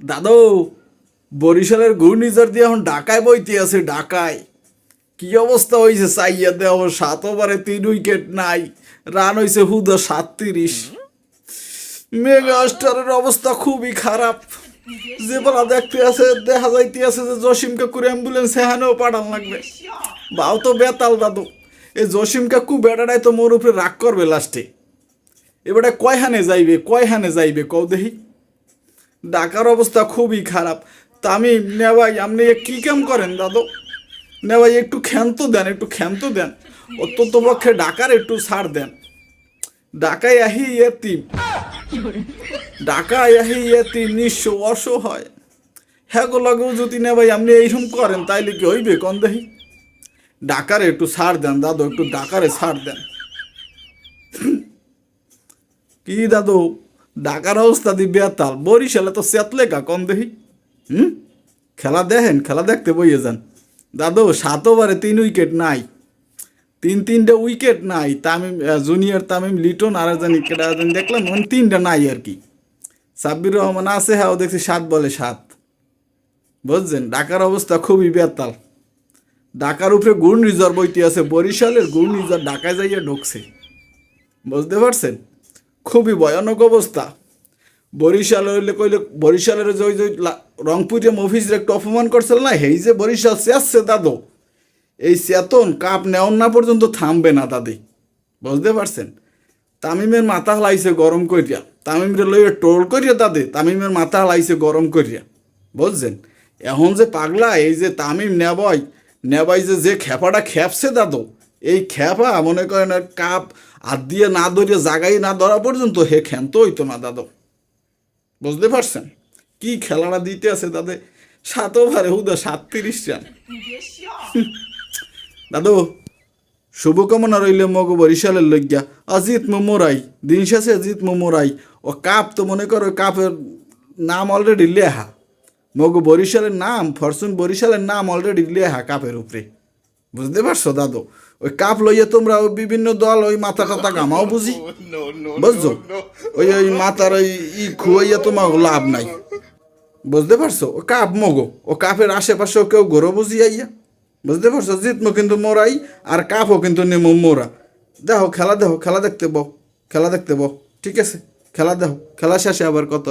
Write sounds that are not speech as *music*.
দাদু, বরিশালের ঘূর্ণিঝড় দিয়ে এখন ঢাকায় বইতে আছে, ঢাকায়। কি অবস্থা হয়েছে চাইয়া দেওয়া সাত ওভারে তিন উইকেট নাই, রান হয়েছে হুদা সাতত্রিশ। মেগাস্টারের অবস্থা খুবই খারাপ। যে বলা দেখতে আছে, দেখা যাইতে আছে যে জসিম কাকুর অ্যাম্বুলেন্স এখানেও পাঠান লাগবে। বাও তো বেতাল দাদু। এই জসিম কাকু বেটাটাই তো মোর উপরে রাগ করবে লাস্টে এবারে কয়হানে যাইবে কয়হানে যাইবে কও দেখি। ডাকার অবস্থা খুবই খারাপ। তা আমি, নেওয়াই, আপনি এ কি কাম করেন দাদু? নেওয়াই, একটু ক্ষান্ত দেন, একটু ক্ষান্ত দেন। অত্যন্ত পক্ষে ডাকার একটু ছাড় দেন। ডাকায় আহি এতি ডাকায় আহি এতিম নিঃস্ব অসহায়। হ্যাঁ লাগেও যদি নেওয়াই, আপনি এইরকম করেন, তাইলে কি হইবে কন দেখি ডাকারে একটু ছাড় দেন, দাদু, একটু ডাকারে ছাড় দেন। কি দাদু? ঢাকার অবস্থা দি বেতাল বরিশালে তো সেতলে কা কম দেখি। হুম? খেলা দেখেন, খেলা দেখতে বইয়ে যান। দাদু, সাত ওভারে তিন উইকেট নাই। তিন তিনটে উইকেট নাই। তামিম জুনিয়র তামিম লিটন আর জানি কেটা জানি দেখলাম মানে তিনটা নাই আর কি। সাব্বির রহমান আছে হ্যাঁ ও দেখছি সাত বলে সাত। বুঝছেন? ঢাকার অবস্থা খুবই বেতাল। ঢাকার উপরে ঘূর্ণিঝড় বইতে আছে, বরিশালের ঘূর্ণিঝড় ঢাকায় যাইয়া ঢুকছে। বুঝতে পারছেন? খুবই ভয়ানক অবস্থা। বরিশাল হইলে কইলে, বরিশালের যে ওই যে রংপুরে মফিজের একটু অপমান করছিল না এই যে বরিশাল চেয়াচ্ছে দাদু। এই চেতন কাপ নেওয়ার না পর্যন্ত থামবে না দাদি। বুঝতে পারছেন? তামিমের মাথা হালাইছে গরম করিয়া তামিমের লইয়ে টোল করিয়া দাদে, তামিমের মাথা হালাইছে গরম করিয়া বুঝছেন? এখন যে পাগলা, এই যে তামিম নেবই, নেবাই যে যে খেপাটা খেপছে দাদু এই খেপা মনে করেন কাপ হাত দিয়ে না ধরিয়ে জাগাই না ধরা পর্যন্ত হে ক্ষান্ত হইতো না, দাদু। বুঝতে পারছেন? কি খেলাটা দিতে আছে দাদে সাত ওভারে হুদা, সাতত্রিশ রান। দাদু, শুভকামনা রইলে মগ বরিশালের লজ্ঞা অজিত মোমোরাই দিন শেষে অজিত মোমোরাই ও কাপ তো মনে করো কাপের নাম অলরেডি লেহা। মগ বরিশালের নাম, ফরচুন বরিশালের নাম অলরেডি লেহা কাপের উপরে। বুঝতে পারছ দাদু? ওই কাপ লইয়া তোমরা ওই বিভিন্ন দল ওই মাথা টাথা গামাও বুঝি? *laughs* বুঝছ? ওই ওই মাথার ওই ই খুয়াইয়া তোমার লাভ নাই। বুঝতে পারছ? ও কাপ মগো। ও কাপের আশেপাশেও কেউ বুঝি আইয়া? বুঝতে পারছ? জিতমো কিন্তু মোরাই আর কাপও কিন্তু নেমো মোরা। দেখো খেলা দেখো খেলা দেখতে বও খেলা দেখতে বও ঠিক আছে? খেলা দেখো খেলা শেষে আবার কত